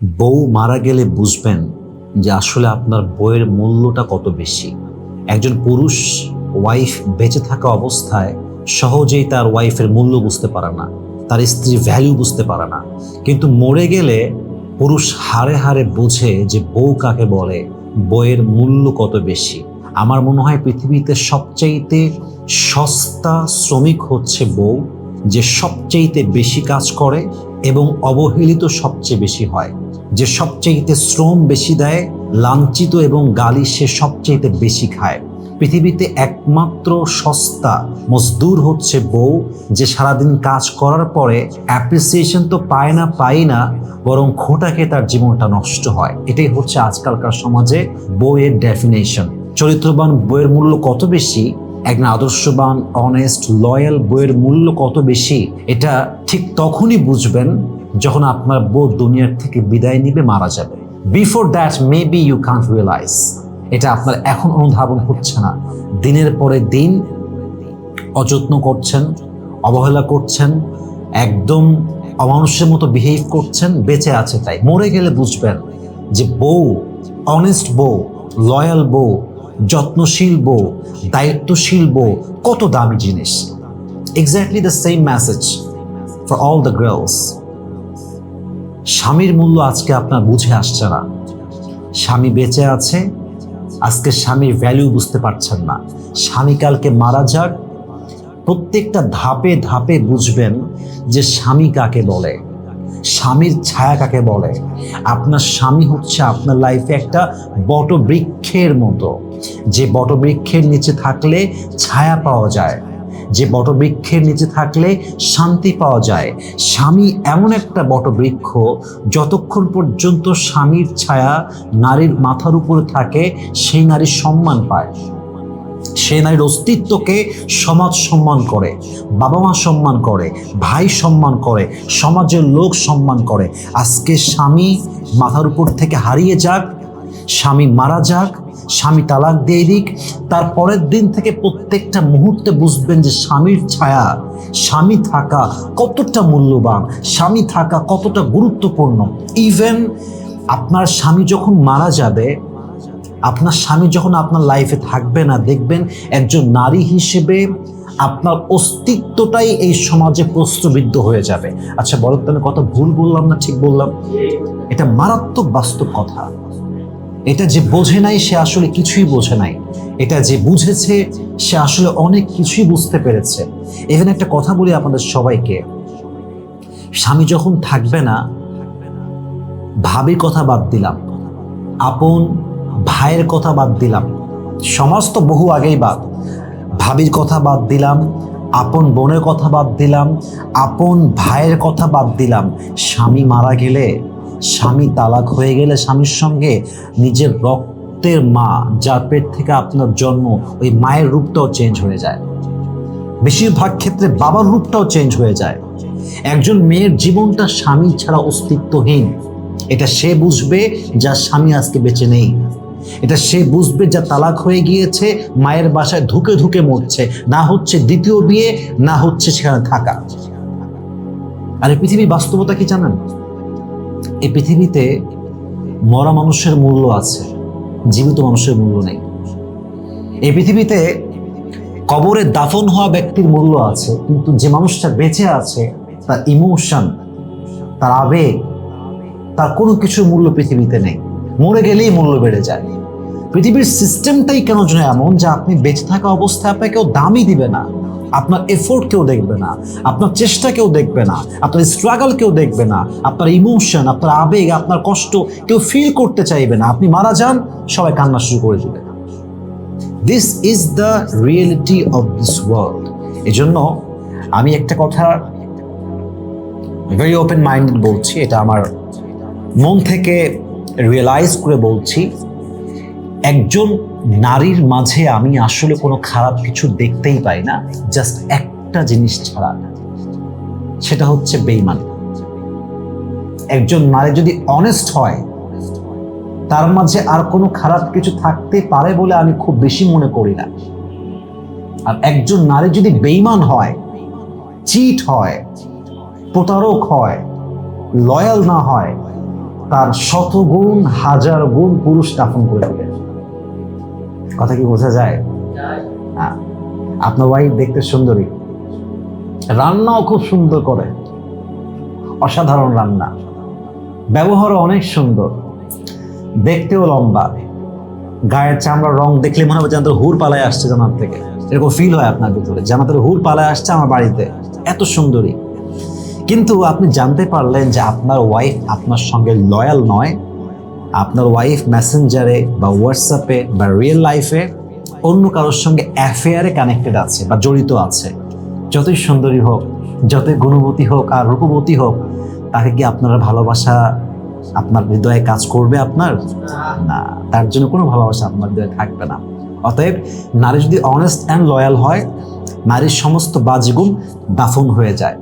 বউ মারা গেলে বুঝবেন যে আসলে আপনার বইয়ের মূল্যটা কত বেশি। একজন পুরুষ ওয়াইফ বেঁচে থাকা অবস্থায় সহজেই তার ওয়াইফের মূল্য বুঝতে পারে না, তার স্ত্রীর ভ্যালু বুঝতে পারে না। কিন্তু মরে গেলে পুরুষ হারে হারে বোঝে যে বউ কাকে বলে, বইয়ের মূল্য কত বেশি। আমার মনে হয় পৃথিবীতে সবচাইতে সস্তা শ্রমিক হচ্ছে বউ, যে সবচাইতে বেশি কাজ করে এবং অবহেলিত সবচেয়ে বেশি হয়। যে সবচাইতে শ্রম বেশি দেয়, লাঞ্ছিত এবং গালি সে সবচাইতে বেশি খায়। পৃথিবীতে একমাত্র সস্তা, মজদুর হচ্ছে বউ, যে সারাদিন কাজ করার পরে অ্যাপ্রিসিয়েশন তো পায় না পাই না, বরং খোটাকে তার জীবনটা নষ্ট হয়। এটাই হচ্ছে আজকালকার সমাজে বইয়ের ডেফিনেশন চরিত্রবান বইয়ের মূল্য কত বেশি? একজন আদর্শবান অনেস্ট লয়াল বইয়ের মূল্য কত বেশি? এটা ঠিক তখনই বুঝবেন যখন আপনার বউ দুনিয়ার থেকে বিদায় নিবে, মারা যাবে। Before that may be you can't realise এটা আপনার এখন অনুধাবন হচ্ছে না। দিনের পরে দিন অযত্ন করছেন, অবহেলা করছেন, একদম অমানুষের মতো বিহেভ করছেন, বেঁচে আছে তাই। মরে গেলে বুঝবেন যে বউ অনেস্ট বউ লয়াল বউ, যত্নশীল বউ, দায়িত্বশীল বউ, কত দামি জিনিস। Exactly the same message for all the girls স্বামীর মূল্য আজকে আপনার বুঝে আসছে না। স্বামী বেঁচে আছে, আজকে স্বামীর ভ্যালু বুঝতে পারছেন না। স্বামী কালকে মারা যাক, প্রত্যেকটা ধাপে ধাপে বুঝবেন যে স্বামী কাকে বলে, স্বামীর ছায়া কাকে বলে। আপনার স্বামী হচ্ছে আপনার লাইফে একটা বটবৃক্ষের মতো। যে বটবৃক্ষের নিচে থাকলে ছায়া পাওয়া যায়। যে বটবৃক্ষের নিচে থাকলে শান্তি পাওয়া যায়। স্বামী এমন একটা বটবৃক্ষ, যতক্ষণ পর্যন্ত স্বামীর ছায়া নারীর মাথার উপরে থাকে, সেই নারী সম্মান পায়। সে নারীর অস্তিত্বকে সমাজ সম্মান করে, বাবা মা সম্মান করে, ভাই সম্মান করে, সমাজের লোক সম্মান করে। আজকে স্বামী মাথার উপর থেকে হারিয়ে যাক স্বামী মারা যাক, স্বামী তালাক দিয়ে দিক, তার পরের দিন থেকে প্রত্যেকটা মুহূর্তে বুঝবেন যে স্বামীর ছায়া, স্বামী থাকা কতটা মূল্যবান, স্বামী থাকা কতটা গুরুত্বপূর্ণ। ইভেন আপনার স্বামী যখন মারা যাবে, আপনার স্বামী যখন আপনার লাইফে থাকবে না, দেখবেন একজন নারী হিসেবে আপনার অস্তিত্বটাই এই সমাজে প্রশ্নবিদ্ধ হয়ে যাবে। আচ্ছা বলেন কত ভুল বললাম না ঠিক বললাম? এটা মারাত্মক বাস্তব কথা। এটা যে বোঝে নাই, সে আসলে কিছুই বোঝে নাই। এটা যে বুঝেছে, সে আসলে অনেক কিছুই বুঝতে পেরেছে। এখানে একটা কথা বলি আপনাদের সবাইকে। স্বামী যখন থাকবে না, ভাবির কথা বাদ দিলাম। আপন ভাইয়ের কথা বাদ দিলাম। সমাজ তো বহু আগেই বাদ। ভাবির কথা বাদ দিলাম, আপন বোনের কথা বাদ দিলাম, আপন ভাইয়ের কথা বাদ দিলাম। স্বামী মারা গেলে স্বামী তালাক হয়ে গেলে স্বামীর সঙ্গে নিজের রক্তের মা, যার পেট থেকে আপনার জন্ম, ওই মায়ের রূপটাও চেঞ্জ হয়ে যায়। বেশিরভাগ ক্ষেত্রে বাবার রূপটাও চেঞ্জ হয়ে যায়। একজন মেয়ের জীবনটা স্বামী ছাড়া অস্তিত্বহীন। এটা সে বুঝবে যা স্বামী আজকে বেঁচে নেই। এটা সে বুঝবে যা তালাক হয়ে গিয়েছে, মায়ের বাসায় ধুকে ধুকে মরছে। না হচ্ছে দ্বিতীয় বিয়ে, না হচ্ছে সেখানে থাকা। আর পৃথিবীর বাস্তবতা কি জানেন? এই পৃথিবীতে মরা মানুষের মূল্য আছে, জীবিত মানুষের মূল্য নেই। এই পৃথিবীতে কবরে দাফন হওয়া ব্যক্তির মূল্য আছে, কিন্তু যে মানুষটা বেঁচে আছে, তার ইমোশন, তার আবেগ, তার কোনো কিছুর মূল্য পৃথিবীতে নেই। মরে গেলেই মূল্য বেড়ে যায়। পৃথিবীর সিস্টেমটাই কেন যেন এমন যে আপনি বেঁচে থাকা অবস্থায় আপনাকে কেউ দামই দিবে না। আপনার এফোর্ট কেউ দেখবে না, আপনার চেষ্টা কেউ দেখবে না, আপনার স্ট্রাগল কেউ দেখবে না, আপনার ইমোশন আপনার আবেগ, আপনার কষ্ট কেউ ফিল করতে চাইবে না। আপনি মারা যান, সবাই কান্না শুরু করে দেবে। This is the reality of this world এজন্য আমি একটা কথা ভেরি ওপেন মাইন্ডেড বলছি, এটা আমার মন থেকে রিয়েলাইজ করে বলছি, একজন নারীর মাঝে আমি আসলে কোনো খারাপ কিছু দেখতেই পাই না জাস্ট একটা জিনিস ছাড়া। সেটা হচ্ছে বেইমান একজন নারী যদি অনেস্ট হয়, তার মাঝে আর কোনো খারাপ কিছু থাকতে পারে বলে আমি খুব বেশি মনে করি না। আর একজন নারী যদি বেইমান হয় চিট হয়, প্রতারক হয় লয়াল না হয়, তার শত গুণ হাজার গুণ পুরুষ দাফন করে দেবে। কথা কি বোঝা যায়? হ্যাঁ। আপনার ওয়াইফ দেখতে সুন্দরী। রান্নাও খুব সুন্দর করে। অসাধারণ রান্না। ব্যবহারও অনেক সুন্দর। দেখতেও লম্বা। গায়ের চামড়ার রং দেখলে মনে হবে যেন হুর পালায় আসছে জানার থেকে। এরকম ফিল হয় আপনার ভিতরে, যেন তোর হুর পালায় আসছে আমার বাড়িতে। এত সুন্দরী। কিন্তু আপনি জানতে পারলেন যে আপনার ওয়াইফ আপনার সঙ্গে লয়াল নয়। আপনার ওয়াইফ মেসেঞ্জারে বা হোয়াটসঅ্যাপে বা রিয়েল লাইফে অন্য কারোর সঙ্গে অ্যাফেয়ারে কানেক্টেড আছে বা জড়িত আছে। যতই সুন্দরী হোক, যতই গুণবতী হোক আর রূপবতী হোক, তাকে কি আপনার ভালোবাসা আপনার হৃদয়ে কাজ করবে আপনার? না, তার জন্য কোনো ভালোবাসা আপনার হৃদয়ে থাকবে না। অতএব নারী যদি অনেস্ট অ্যান্ড লয়াল হয়, নারীর সমস্ত বাজগুণ দাফন হয়ে যায়।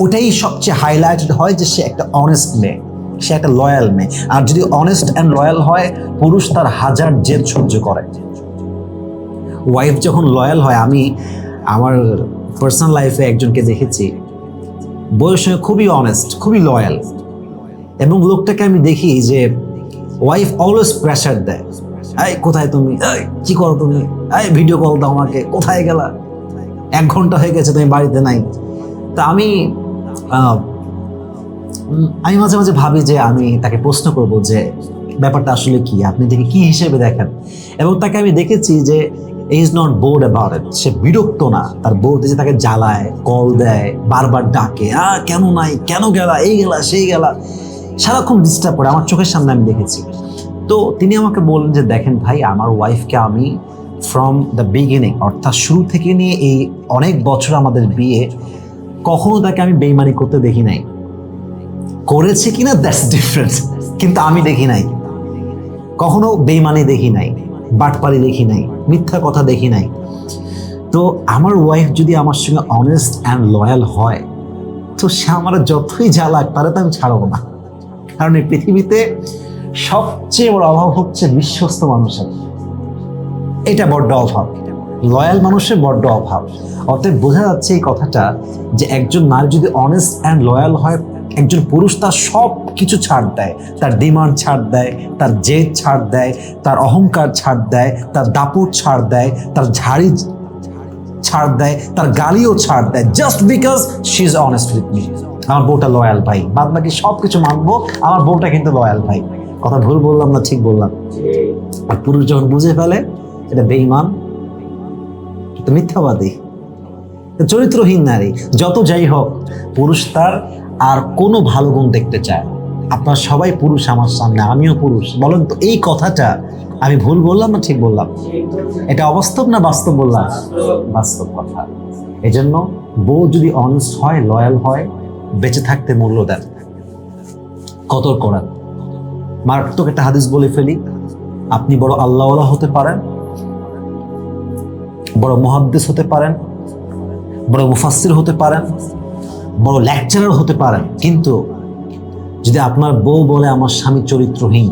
ওটাই সবচেয়ে হাইলাইটেড হয় যে সে একটা অনেস্ট মেয়ে। সে একটা লয়াল মেয়ে। আর যদি অনেস্ট অ্যান্ড লয়াল হয়, পুরুষ তার হাজার জেদ সহ্য করে। ওয়াইফ যখন লয়াল হয়, আমি আমার পার্সোনাল লাইফে একজনকে দেখেছি সঙ্গে খুবই অনেস্ট খুবই লয়াল এবং লোকটাকে আমি দেখি যে ওয়াইফ অলওয়েজ প্রেশার দেয়। এই, কোথায় তুমি? এই, কি করো তুমি? এই ভিডিও কল দাও আমাকে, কোথায় গেলা? এক ঘণ্টা হয়ে গেছে, তুমি বাড়িতে নাই। তা আমি আমি মাঝে মাঝে ভাবি যে আমি তাকে প্রশ্ন করব যে ব্যাপারটা আসলে কি? আপনি দেখে কি হিসেবে দেখেন? এবং তাকে আমি দেখেছি যে ইজ নট বোর্ড অ্যাবাউট সে বিরক্ত না। তার বউ যে তাকে জ্বালায় কল দেয়, বারবার ডাকে, আ, কেন নাই? কেন গেলা? এই গেলা, সেই গেলা? সারাক্ষণ ডিস্টার্ব করে। আমার চোখের সামনে আমি দেখেছি। তো তিনি আমাকে বললেন যে, দেখেন ভাই, আমার ওয়াইফকে আমি ফ্রম দ্য বিগিনিং অর্থাৎ শুরু থেকে নিয়ে এই অনেক বছর আমাদের বিয়ে, কখনো তাকে আমি বেইমানি করতে দেখি নাই। করেছে কিনা দ্যাটস ডিফারেন্স কিন্তু আমি দেখি নাই। কখনো বেইমানি দেখি নাই, বাটপারি দেখি নাই, মিথ্যা কথা দেখি নাই। তো আমার ওয়াইফ যদি আমার সঙ্গে অনেস্ট অ্যান্ড লয়াল হয়, তো সে আমার যতই জ্বালাক তাহলে তো আমি ছাড়বো না। কারণ এই পৃথিবীতে সবচেয়ে বড় অভাব হচ্ছে বিশ্বস্ত মানুষের। এটা বড্ড অভাব। লয়াল মানুষের বড্ড অভাব। অতএব বোঝা যাচ্ছে এই কথাটা যে একজন নারী যদি অনেস্ট অ্যান্ড লয়াল হয় একজন পুরুষ তার সব কিছু ছাড় দেয়। তার ডিমান্ড ছাড় দেয়, তার জেদ ছাড় দেয়, তার অহংকার ছাড় দেয়, তার দাপুর ছাড় দেয়, তার ঝাড়ি ছাড় দেয়, তার গালিও ছাড় দেয় just because she is honest with me আমার বউটা লয়াল ভাই। বাদ বাকি সব কিছু মানবো, আমার বউটা কিন্তু লয়াল ভাই। কথা ভুল বললাম না, ঠিক বললাম। আর পুরুষ যখন বুঝে ফেলে, এটা বেইমান মিথ্যাবাদী। চরিত্রহীন নারী। যত যাই হোক, পুরুষ তার আর কোনো ভালো গুণ দেখতে চায়। আপনার সবাই পুরুষ আমার সামনে, আমিও পুরুষ। বলেন তো, এই কথাটা আমি ভুল বললাম না ঠিক বললাম? এটা অবাস্তব না বাস্তব বললাম? বাস্তব কথা। এজন্য বউ যদি অনেস্ট হয় লয়াল হয়, বেঁচে থাকতে মূল্য দেন। কদর করেন। মারাত্মক একটা হাদিস বলে ফেলি, আপনি বড় আল্লাহওয়ালা হতে পারেন, বড় মহাদ্দেশ হতে পারেন, বড় মুফাসির হতে পারেন বড় লেকচারার হতে পারেন, কিন্তু যদি আপনার বউ বলে আমার স্বামী চরিত্রহীন,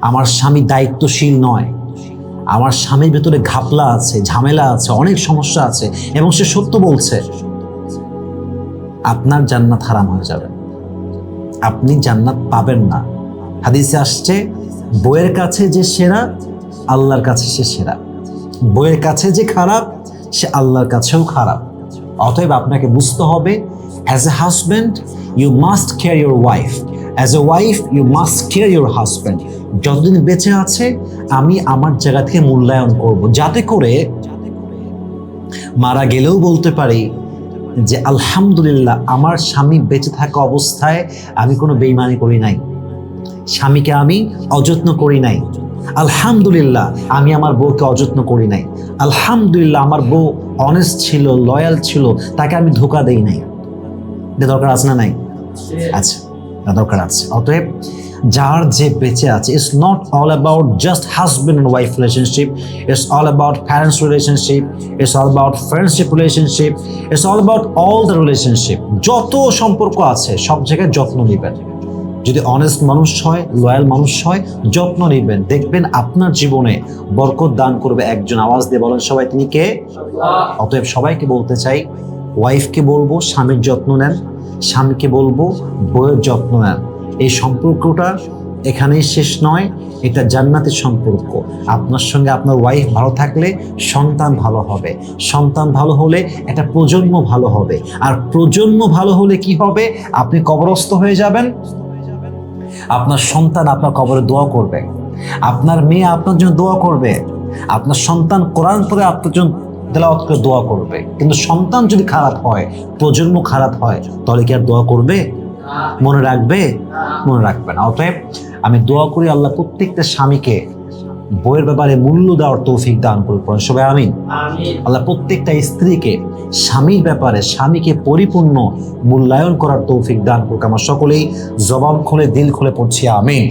আমার স্বামী দায়িত্বশীল নয়, আমার স্বামীর ভেতরে ঘাপলা আছে, ঝামেলা আছে, অনেক সমস্যা আছে, এবং সে সত্য বলছে, আপনার জান্নাত হারাম হয়ে যাবে। আপনি জান্নাত পাবেন না। হাদিসে আসছে, বইয়ের কাছে যে সেরা, আল্লাহর কাছে সে সেরা। বইয়ের কাছে যে খারাপ, সে আল্লাহর কাছেও খারাপ। অতএব আপনাকে বুঝতে হবে as a husband you must care your wife as a wife you must care your husband যতদিন বেঁচে আছে, আমি আমার জায়গা থেকে মূল্যায়ন করব। যাতে করে মারা গেলেও বলতে পারি যে, আলহামদুলিল্লাহ, আমার স্বামী বেঁচে থাকা অবস্থায় আমি কোনো বেইমানি করি নাই। স্বামীকে আমি অযত্ন করি নাই। আলহামদুলিল্লাহ, আমি আমার বউকে অযত্ন করি নাই। আলহামদুলিল্লাহ, আমার বউ অনেস্ট ছিল লয়াল ছিল, তাকে আমি ধোকা দেই নাই। দরকার আছে না নাই? আচ্ছা দরকার আছে। অতএব যার যে বেঁচে আছে it's not all about just husband and wife relationship it's all about parents relationship it's all about friendship relationship it's all about all the relationship যত সম্পর্ক আছে, সব জায়গায় যত্ন নেবেন। যদি অনেস্ট মানুষ হয় লয়াল মানুষ হয়, যত্ন নেবেন, দেখবেন আপনার জীবনে বরকত দান করবে একজন। আওয়াজ দিয়ে বলেন সবাই তিনি কে? অতএব সবাইকে বলতে চাই ওয়াইফকে বলব, স্বামীর যত্ন নেন। স্বামীকে বলব বইয়ের যত্ন নেন। এই সম্পর্কটা এখানেই শেষ নয়, এটা জান্নাতের সম্পর্ক। আপনার সঙ্গে আপনার ওয়াইফ ভালো থাকলে সন্তান ভালো হবে। সন্তান ভালো হলে একটা প্রজন্ম ভালো হবে। আর প্রজন্ম ভালো হলে কি হবে? আপনি কবরস্থ হয়ে যাবেন। আপনার সন্তান আপনার কবরে দোয়া করবে। আপনার মেয়ে আপনার জন্য দোয়া করবে। আপনার সন্তান কোরআন পরে আপনার জন্য তেলাওয়াত করে দোয়া করবে। কিন্তু সন্তান যদি খারাপ হয় প্রজন্ম খারাপ হয় তাহলে কি আর দোয়া করবে? মনে রাখবে? মনে রাখবে না। অতএব আমি দোয়া করি আল্লাহ প্রত্যেকটা স্বামীকে বইয়ের ব্যাপারে মূল্য দেওয়ার তৌফিক দান করুক। সবাই আমিন। আল্লাহ প্রত্যেকটা স্ত্রীকে স্বামীর ব্যাপারে স্বামীকে পরিপূর্ণ মূল্যায়ন করার তৌফিক দান করুক। আমার সকলেই জবাব খুলে, দিল খুলে পড়ছি আমিন।